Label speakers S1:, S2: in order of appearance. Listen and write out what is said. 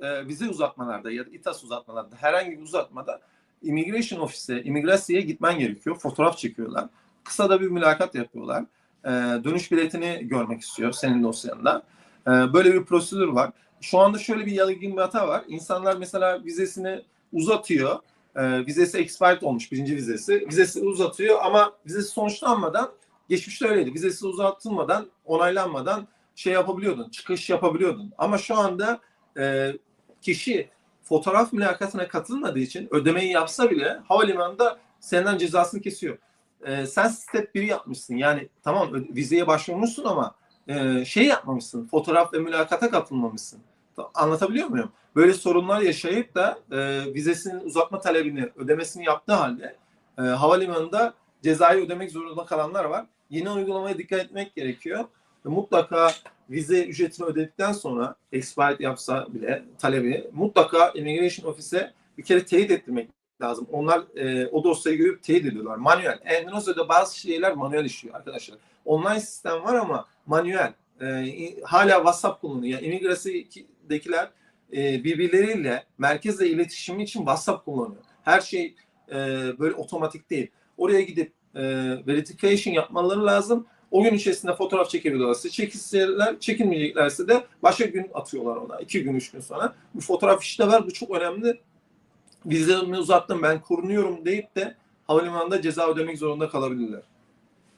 S1: e, vize uzatmalarda ya da İTAS uzatmalarda herhangi bir uzatmada immigration ofise, imigrasyaya gitmen gerekiyor. Fotoğraf çekiyorlar. Kısa da bir mülakat yapıyorlar. E, dönüş biletini görmek istiyor senin dosyanda. E, böyle bir prosedür var. Şu anda şöyle bir yaygın bir hata var. İnsanlar mesela vizesini uzatıyor. E, vizesi expired olmuş birinci vizesi. Vizesi uzatıyor ama vizesi sonuçlanmadan geçmişte öyleydi. Vizesi uzatılmadan, onaylanmadan şey yapabiliyordun, çıkış yapabiliyordun. Ama şu anda e, kişi fotoğraf mülakatına katılmadığı için ödemeyi yapsa bile havalimanında senden cezasını kesiyor. E, sen step 1 yapmışsın. Yani tamam vizeye başvurmuşsun ama e, şey yapmamışsın. Fotoğraf ve mülakata katılmamışsın. Ta- Anlatabiliyor muyum? Böyle sorunlar yaşayıp da e, vizesinin uzatma talebini ödemesini yaptığı halde e, havalimanında cezayı ödemek zorunda kalanlar var. Yeni uygulamaya dikkat etmek gerekiyor. Ve mutlaka vize ücretini ödedikten sonra expired yapsa bile talebi mutlaka immigration ofise bir kere teyit ettirmek lazım. Onlar e, o dosyayı görüp teyit ediyorlar. Manuel. Endonezya'da bazı şeyler manuel işliyor arkadaşlar. Online sistem var ama manuel. E, hala WhatsApp kullanıyor. Yani e, birbirleriyle merkezle iletişimi için WhatsApp kullanıyor. Her şey e, böyle otomatik değil. Oraya gidip e, verification yapmaları lazım. O gün içerisinde fotoğraf çekebiliyorlarsa çekilseler, çekilmeyeceklerse de başka gün atıyorlar ona. iki gün, üç gün sonra. Bu fotoğraf işte var. Bu çok önemli. Vizemi uzattım ben korunuyorum deyip de havalimanında ceza ödemek zorunda kalabilirler.